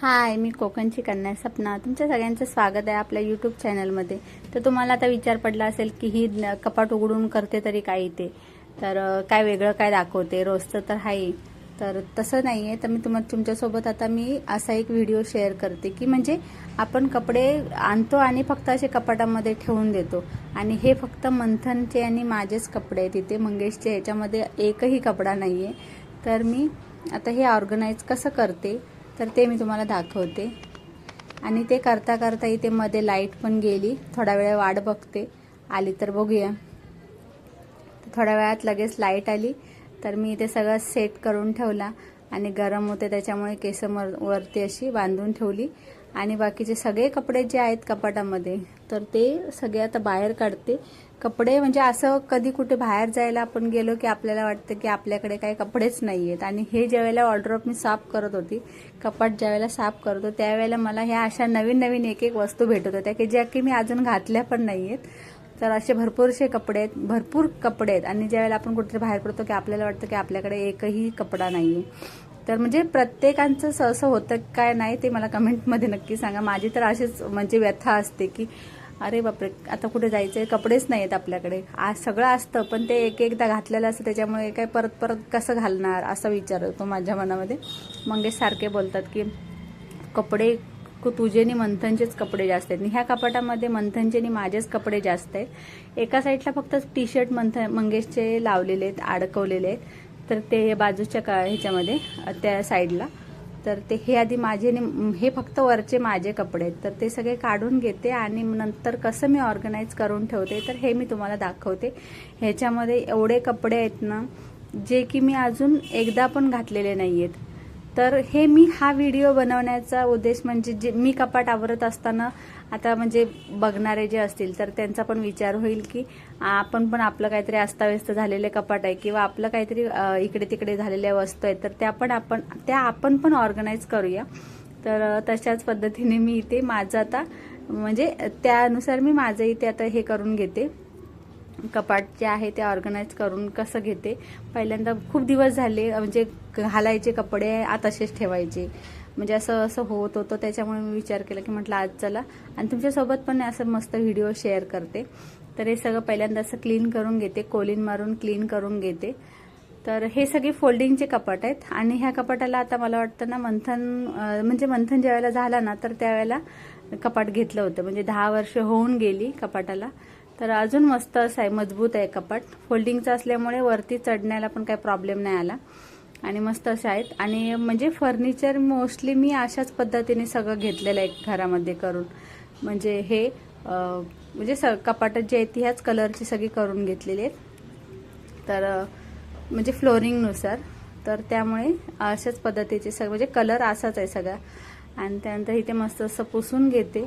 हाय मी कोकणची कन्या सपना. तुमच्या सगळ्यांचं स्वागत आहे आपल्या यूट्यूब चॅनलमध्ये तर तुम्हाला आता विचार पडला असेल की ही न- कपाट उघडून करते तरी काय इथे? तर काय वेगळं काय दाखवते? रोजचं तर आहे तर तसं नाही आहे तर मी तुम्हा तुमच्यासोबत आता मी असा एक व्हिडिओ शेअर करते की म्हणजे आपण कपडे आणतो आणि फक्त असे कपाटामध्ये ठेवून देतो. आणि हे फक्त मंथनचे आणि माझेच कपडे आहेत इथे. मंगेशचे ह्याच्यामध्ये एकही कपडा नाही आहे तर मी आता हे ऑर्गनाईज कसं करते? तर ते मी तुम्हाला दाखवते. आणि ते करता करता इथे मध्ये लाइट पण गेली. थोडा वेळ वाट बघते. आली तर बघूया. थोड्या वेळात लगेच लाइट आली. तर मी इथे सगळं सेट करून ठेवला. आणि गरम होते त्याच्यामुळे केस वरती अशी बांधून ठेवली. आणि बाकीचे सगळे कपडे जे आहेत कपाटामध्ये तर ते सगळे आता बाहेर काढते. कपडे म्हणजे असं कधी कुठे बाहेर जायला आपण गेलो की आपल्याला वाटतं की आपल्याकडे काही कपडेच नाही आहेत आणि हे ज्यावेळेला ऑर्डरअप मी साफ करत होती कपाट ज्यावेळेला साफ करतो त्यावेळेला मला ह्या अशा नवीन नवीन एक एक वस्तू भेटत होत्या की ज्या की मी अजून घातल्या पण नाही आहेत तर असे भरपूरसे कपडे आहेत भरपूर कपडे आहेत. आणि ज्यावेळेला आपण कुठेतरी बाहेर पडतो की आपल्याला वाटतं की आपल्याकडे एकही कपडा नाही आहे तर म्हणजे प्रत्येकांचं असं असं होतं काय नाही ते मला कमेंटमध्ये नक्की सांगा. माझी तर अशीच म्हणजे व्यथा असते की अरे बापरे आता कुठे जायचं कपडेच नाही आहेत आपल्याकडे. आज सगळं असतं पण ते एक एकदा घातलेलं असतं त्याच्यामुळे काय परत परत कसं घालणार असा विचार होतो माझ्या मनामध्ये. मंगेश सारखे बोलतात की कपडे कु- तुझे आणि मंथनचेच कपडे जास्त आहेत. आणि ह्या कपाटामध्ये मंथनचे आणि माझेच कपडे जास्त आहेत. एका साईडला फक्त टी शर्ट मंथ मंगेशचे लावलेले आहेत अडकवलेले आहेत. तर ते बाजूच्या का ह्याच्यामध्ये त्या साईडला. तर ते हे आधी माझे हे फक्त वरचे माझे कपडे आहेत. तर ते सगळे काढून घेते आणि नंतर कसं मी ऑर्गनाईज करून ठेवते तर हे मी तुम्हाला दाखवते. ह्याच्यामध्ये एवढे कपडे आहेत ना जे की मी अजून एकदा पण घातलेले नाही आहेत तर हे मी हा व्हिडिओ बनवण्याचा उद्देश म्हणजे जे मी कपाट आवरत असताना आता म्हणजे बघणारे जे असतील तर त्यांचा पण विचार होईल की आपण पण आपलं काहीतरी अस्ताव्यस्त झालेले कपाट आहे किंवा आपलं काहीतरी इकडे तिकडे झालेल्या वस्तू आहेत तर त्या पण आपण त्या आपण पण ऑर्गनाईज करूया. तर तशाच पद्धतीने मी इथे माझं आता म्हणजे त्यानुसार मी माझं इथे आता हे करून घेते. कपाट जे आहे ते ऑर्गनाईज करून कसं घेते? पहिल्यांदा खूप दिवस झाले म्हणजे घालायचे कपडे आत तसेच ठेवायचे. म्हणजे असं असं होत होतं त्याच्यामुळे मी विचार केला की म्हटलं आज चला. आणि तुमच्यासोबत पण असं मस्त व्हिडिओ शेअर करते. तर हे सगळं पहिल्यांदा असं क्लीन करून घेते कोलिन मारून क्लीन करून घेते. तर हे सगळे फोल्डिंगचे कपाट आहेत. आणि ह्या कपाटाला आता मला वाटतं ना मंथन म्हणजे मंथन ज्यावेळेला झाला ना तर त्यावेळेला कपाट घेतलं होतं. म्हणजे दहा वर्ष होऊन गेली कपाटाला. तर अजून मस्त असं आहे मजबूत आहे कपाट. फोल्डिंगचं असल्यामुळे वरती चढण्याला पण काही प्रॉब्लेम नाही आला. आणि मस्त असे आहेत. आणि म्हणजे फर्निचर मोस्टली मी अशाच पद्धतीने सगळं घेतलेलं आहे घरामध्ये करून. म्हणजे हे म्हणजे स कपाटात जे आहेत ती ह्याच कलरची सगळी करून घेतलेली आहेत. तर म्हणजे फ्लोरिंगनुसार तर त्यामुळे अशाच पद्धतीचे सगळं म्हणजे कलर असाच आहे सगळा. आणि त्यानंतर इथे मस्त असं पुसून घेते.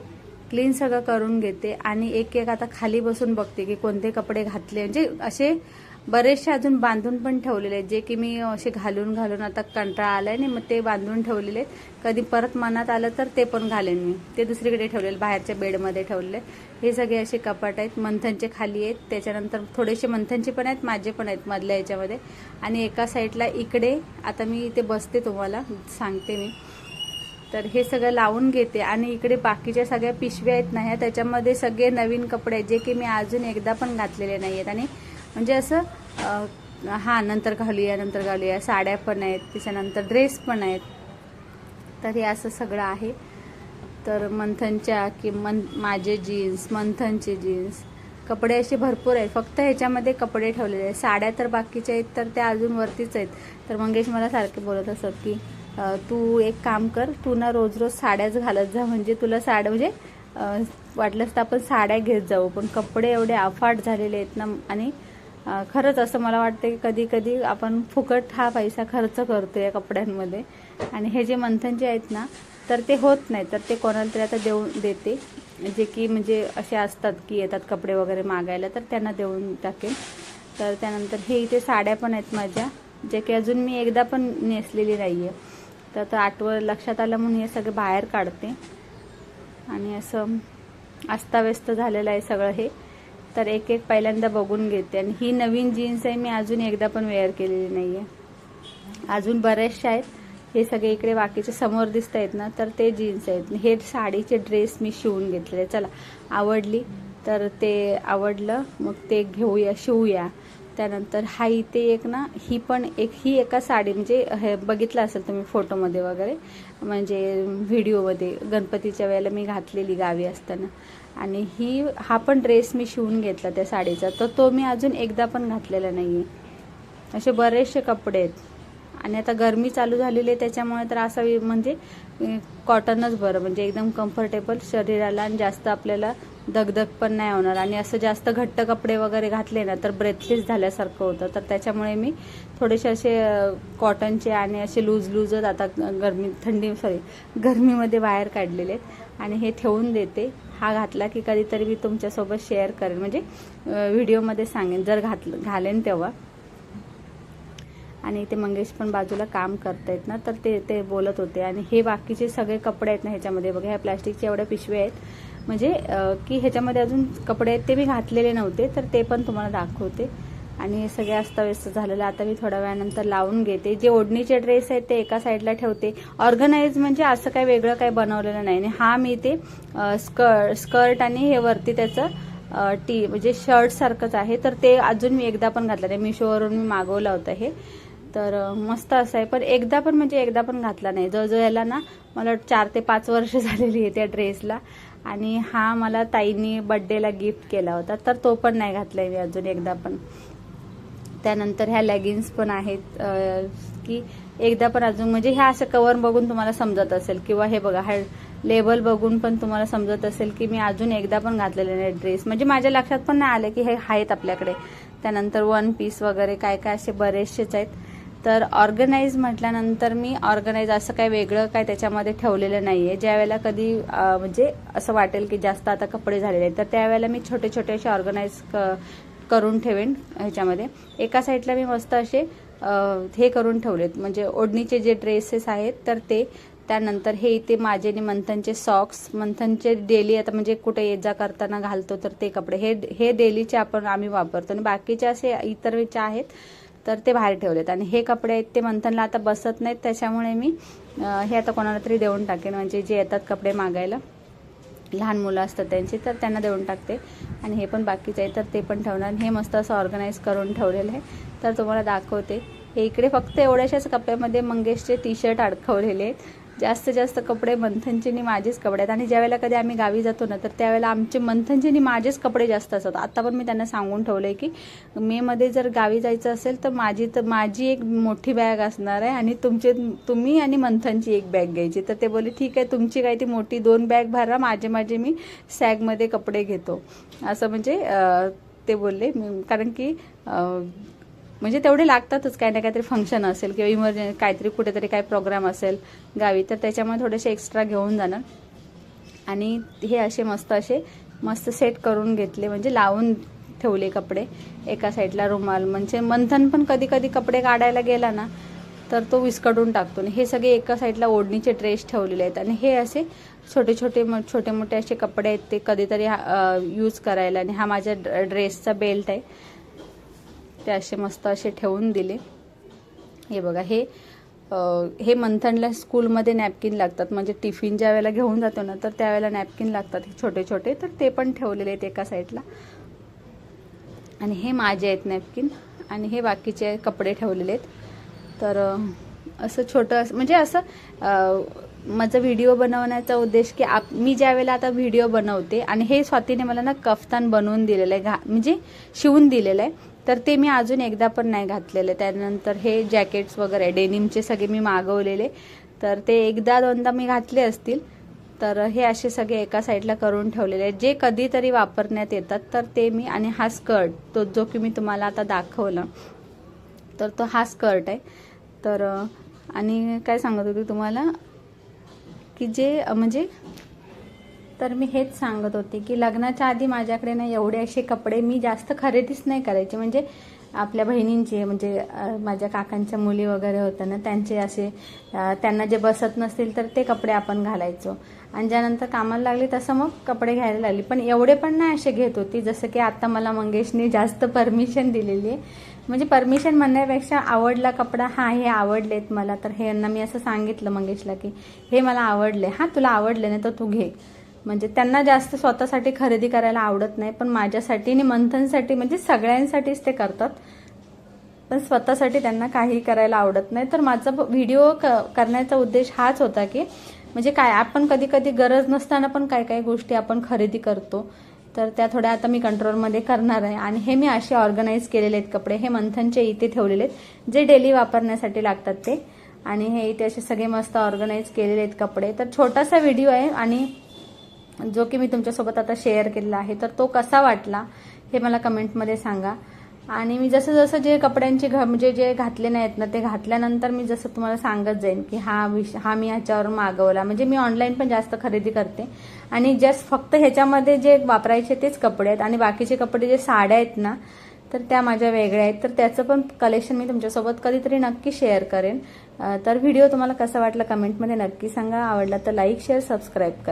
क्लीन सगळं करून घेते आणि एक एक आता खाली बसून बघते की कोणते कपडे घातले. म्हणजे असे बरेचसे अजून बांधून पण ठेवलेले आहेत. जे की मी असे घालून घालून आता कंटाळा आलाय नाही मग ते बांधून ठेवलेले कधी परत मनात आलं तर ते पण घालेन मी. ते दुसरीकडे ठेवलेले बाहेरच्या बेडमध्ये ठेवलेले. हे सगळे असे कपाट आहेत. मंथनचे खाली आहेत. त्याच्यानंतर थोडेसे मंथनचे पण आहेत माझे पण आहेत मधल्या याच्यामध्ये. आणि एका साईडला इकडे आता मी इथे बसते तुम्हाला सांगते मी. तर हे सगळं लावून घेते आणि इकडे बाकीच्या सगळ्या पिशव्या आहेत ना ह्या त्याच्यामध्ये सगळे नवीन कपडे आहेत जे की मी अजून एकदा पण घातलेले नाही आहेत. आणि म्हणजे असं हा नंतर घालूया नंतर घालूया साड्या पण आहेत त्याच्यानंतर ड्रेस पण आहेत. तर हे असं सगळं आहे. तर मंथनच्या की मन माझे जीन्स मंथनचे जीन्स कपडे असे भरपूर आहेत. फक्त ह्याच्यामध्ये कपडे ठेवलेले आहेत. साड्या तर बाकीच्या आहेत तर त्या अजून वरतीच आहेत. तर मंगेश मला सारखे बोलत असत की तू एक काम कर तू ना रोज रोज साड्याच घालत जा. म्हणजे तुला साड्या म्हणजे वाटलंच तर आपण साड्या घेत जाऊ पण कपडे एवढे अफाट झालेले आहेत ना आणि खरंच असं मला वाटतं की कधी कधी आपण फुकट हा पैसा खर्च करतो या कपड्यांमध्ये. आणि हे जे मंथनचे आहेत ना तर ते होत नाही तर ते कोणाला तरी आता देऊन देते. जे की म्हणजे असे असतात की येतात कपडे वगैरे मागायला तर त्यांना देऊन टाकेन. तर त्यानंतर हे इथे साड्या पण आहेत माझ्या जे की अजून मी एकदा पण नेसलेली नाही आहे तर आता आठवं लक्षात आलं म्हणून हे सगळं बाहेर काढते. आणि असं अस्ताव्यस्त झालेलं आहे सगळं हे. तर एक एक पहिल्यांदा बघून घेते. आणि ही नवीन जीन्स आहे मी अजून एकदा पण वेअर केलेली नाही आहे अजून बऱ्याचशा आहेत. हे सगळे इकडे बाकीचे समोर दिसत आहेत ना तर ते जीन्स आहेत. हे साडीचे ड्रेस मी शिवून घेतलेले. चला आवडली तर ते आवडलं मग ते घेऊया शिवूया. त्यानंतर हा इथे एक ना ही पण एक ही एका साडी म्हणजे हे बघितलं असेल तुम्ही फोटोमध्ये वगैरे म्हणजे व्हिडिओमध्ये गणपतीच्या वेळेला मी घातलेली गावी असताना. आणि ही हा पण ड्रेस मी शिवून घेतला त्या साडीचा. तर तो मी अजून एकदा पण घातलेला नाही आहे असे बरेचसे कपडे आहेत. आणि आता गरमी चालू झालेली आहे त्याच्यामुळे तर असा म्हणजे कॉटनच बरं. म्हणजे एकदम कम्फर्टेबल शरीराला आणि जास्त आपल्याला दगदग पण नाही होणार. आणि असं जास्त घट्ट कपडे वगैरे घातले ना तर ब्रेथलेस झाल्यासारखं होतं. तर त्याच्यामुळे मी थोडेसे असे कॉटनचे आणि असे लूज लूजच आता गरमी थंडी सॉरी गरमीमध्ये बाहेर काढलेले आहेत. आणि हे ठेवून देते. हा घातला की कधीतरी मी तुमच्यासोबत शेअर करेन. म्हणजे व्हिडिओमध्ये सांगेन. जर घातलं घालेन तेव्हा. आणि ते मंगेश पण बाजूला काम करतायत ना तर ते ते बोलत होते. आणि हे बाकीचे सगळे कपडे आहेत ना ह्याच्यामध्ये. बघा ह्या प्लास्टिकच्या एवढ्या पिशव्या आहेत. म्हणजे की ह्याच्यामध्ये अजून कपडे आहेत ते मी घातलेले नव्हते तर ते पण तुम्हाला दाखवते. आणि हे सगळे अस्ताव्यस्त झालेलं आता मी थोड्या वेळानंतर लावून घेते. जे ओढणीचे ड्रेस आहेत ते एका साईडला ठेवते. ऑर्गनाईज म्हणजे असं काही वेगळं काही बनवलेलं नाही. आणि हा मी ते स्कर्ट स्कर्ट आणि हे वरती त्याचं टी म्हणजे शर्ट सारखंच आहे. तर ते अजून मी एकदा पण घातलं नाही. मिशोवरून मी मागवलं होतं हे. तर मस्त असं आहे. पण एकदा पण म्हणजे एकदा पण घातला नाही. जवळजवळ याला ना मला वाटतं चार ते पाच वर्ष झालेली आहे त्या ड्रेसला. आणि हा मला ताईनी बड्डेला गिफ्ट केला होता. तर तो पण नाही घातला मी अजून एकदा पण. त्यानंतर ह्या लेगिन्स पण आहेत की एकदा पण अजून म्हणजे ह्या असं कवर बघून तुम्हाला समजत असेल. किंवा हे बघा हा लेबल बघून पण तुम्हाला समजत असेल की मी अजून एकदा पण घातलेले नाही ड्रेस म्हणजे माझ्या लक्षात पण नाही आलं की हे आहेत आपल्याकडे. त्यानंतर वन पीस वगैरे काय काय असे बरेचसेच आहेत. तर ऑर्गनाईज म्हटल्यानंतर मी ऑर्गनाईज असं काही वेगळं काय त्याच्यामध्ये ठेवलेलं नाही आहे ज्या वेळेला कधी म्हणजे असं वाटेल की जास्त आता कपडे झालेले आहेत तर त्यावेळेला मी छोटे छोटे असे ऑर्गनाईज करून ठेवेन ह्याच्यामध्ये. एका साईडला मी मस्त असे हे करून ठेवलेत. म्हणजे ओढणीचे जे ड्रेसेस आहेत तर ते त्यानंतर हे इथे माझे आणि मंथनचे सॉक्स मंथनचे डेली आता म्हणजे कुठे ये जा करताना घालतो तर ते कपडे. हे हे डेलीचे आपण आम्ही वापरतो. आणि बाकीचे असे इतर वेळचे आहेत तर ते बाहेर ठेवलेत. आणि हे कपडे आहेत ते मंथनला आता बसत नाहीत त्याच्यामुळे मी हे आता कोणाला तरी देऊन टाकेन. म्हणजे जे येतात कपडे मागायला लहान मुलं असतात त्यांची तर त्यांना देऊन टाकते. आणि हे पण बाकीचं आहे तर ते पण ठेवणार. हे मस्त असं ऑर्गनाईज करून ठेवलेलं आहे. तर तुम्हाला दाखवते. हे इकडे फक्त एवढ्याशाच कपड्यामध्ये मंगेशचे टी शर्ट अडकवलेले आहेत. जास्तीत जास्त कपडे मंथनचेनी माझेच कपडे आहेत. आणि ज्यावेळेला कधी आम्ही गावी जातो ना तर त्यावेळेला आमचे मंथनचेनी माझेच कपडे जास्त असतात. आता पण मी त्यांना सांगून ठेवलं आहे की मेमध्ये जर गावी जायचं असेल तर माझी तर माझी एक मोठी बॅग असणार आहे आणि तुमचे तुम्ही आणि मंथनची एक बॅग घ्यायची. तर ते बोलले ठीक आहे तुमची काय ती मोठी दोन बॅग भरा माझे माझे मी सॅगमध्ये कपडे घेतो. असं म्हणजे ते बोलले. कारण की म्हणजे तेवढे लागतातच काही ना काहीतरी फंक्शन असेल किंवा इमर्जन्सी काहीतरी कुठेतरी काही प्रोग्राम असेल गावी तर त्याच्यामुळे थोडेसे एक्स्ट्रा घेऊन जाणार आणि हे असे मस्त असे मस्त सेट करून घेतले म्हणजे लावून ठेवले कपडे एका साईडला रुमाल. म्हणजे मंथन पण कधी कधी कपडे काढायला गेला ना तर तो विस्कडून टाकतो. आणि हे सगळे एका साईडला ओढणीचे ड्रेस ठेवलेले आहेत. आणि हे असे छोटे छोटे म- छोटे मोठे असे कपडे आहेत ते कधीतरी यूज करायला. आणि हा माझ्या ड्रेसचा बेल्ट आहे. ते असे मस्त असे ठेवून दिले. हे बघा हे हे मंथनला स्कूलमध्ये नॅपकिन लागतात. म्हणजे टिफिन ज्या वेळेला घेऊन जातो ना तर त्यावेळेला नॅपकिन लागतात हे छोटे छोटे. तर ते पण ठेवलेले आहेत एका साईडला. आणि हे माझे आहेत नॅपकिन. आणि हे बाकीचे कपडे ठेवलेले आहेत. तर असं छोटं असं म्हणजे असं माझा व्हिडिओ बनवण्याचा उद्देश की आप मी ज्या वेळेला आता व्हिडिओ बनवते आणि हे स्वातीने मला ना कफ्तान बनवून दिलेलं आहे घा म्हणजे शिवून दिलेलं आहे. तर ते मी अजून एकदा पण नाही घातलेलं. त्यानंतर हे जॅकेट्स वगैरे डेनिमचे सगळे मी मागवलेले. तर ते एकदा दोनदा मी घातले असतील. तर हे असे सगळे एका साईडला करून ठेवलेले आहेत. जे कधीतरी वापरण्यात येतात तर ते मी आणि हा स्कर्ट तो जो की मी तुम्हाला आता दाखवला तर तो हा स्कर्ट आहे. तर आणि काय सांगत होती तुम्हाला? की जे म्हणजे तर मी हेच सांगत होते की लग्नाच्या आधी माझ्याकडे ना एवढे असे कपडे मी जास्त खरेदीच नाही करायचे. म्हणजे आपल्या बहिणींचे म्हणजे माझ्या काकांच्या मुली वगैरे होत्या ना त्यांचे असे त्यांना जे बसत नसतील तर ते कपडे आपण घालायचो. आणि ज्यानंतर कामाला लागली तसं मग कपडे घ्यायला लागली. पण एवढे पण नाही असे घेत होती जसं की आता मला मंगेशने जास्त परमिशन दिलेली. आहे म्हणजे परमिशन म्हणण्यापेक्षा आवडला कपडा हा हे आवडलेत मला. तर हे यांना मी असं सांगितलं मंगेशला की हे मला आवडले. हा तुला आवडले ना तर तू घे. म्हणजे त्यांना जास्त स्वतःसाठी खरेदी करायला आवडत नाही पण माझ्यासाठी आणि मंथनसाठी म्हणजे सगळ्यांसाठीच ते करतात. पण स्वतःसाठी त्यांना काही करायला आवडत नाही. तर माझा व्हिडिओ क करण्याचा उद्देश हाच होता की म्हणजे काय आपण कधी कधी गरज नसताना पण काय काही गोष्टी आपण खरेदी करतो. तर त्या थोड्या आता मी कंट्रोलमध्ये करणार आहे. आणि हे मी असे ऑर्गनाईज केलेले आहेत कपडे. हे मंथनचे इथे ठेवलेले आहेत जे डेली वापरण्यासाठी लागतात ते. आणि हे इथे असे सगळे मस्त ऑर्गनाईज केलेले आहेत कपडे. तर छोटासा व्हिडिओ आहे आणि जो की मी तुमच्यासोबत आता शेअर केलेला आहे तर तो कसा वाटला हे मला कमेंटमध्ये सांगा. आणि मी जसं जसं जे कपड्यांचे घ म्हणजे जे घातले नाहीत ना ते घातल्यानंतर मी जसं तुम्हाला सांगत जाईन की हा विष हा मी ह्याच्यावर मागवला. म्हणजे मी ऑनलाईन पण जास्त खरेदी करते. आणि जस्ट फक्त ह्याच्यामध्ये जे वापरायचे तेच कपडे आहेत. आणि बाकीचे कपडे जे साड्या आहेत ना तर त्या माझ्या वेगळ्या आहेत. तर त्याचं पण कलेक्शन मी तुमच्यासोबत कधीतरी नक्की शेअर करेन. तर व्हिडिओ तुम्हाला कसा वाटला कमेंटमध्ये नक्की सांगा. आवडला तर लाईक शेअर सबस्क्राईब करा.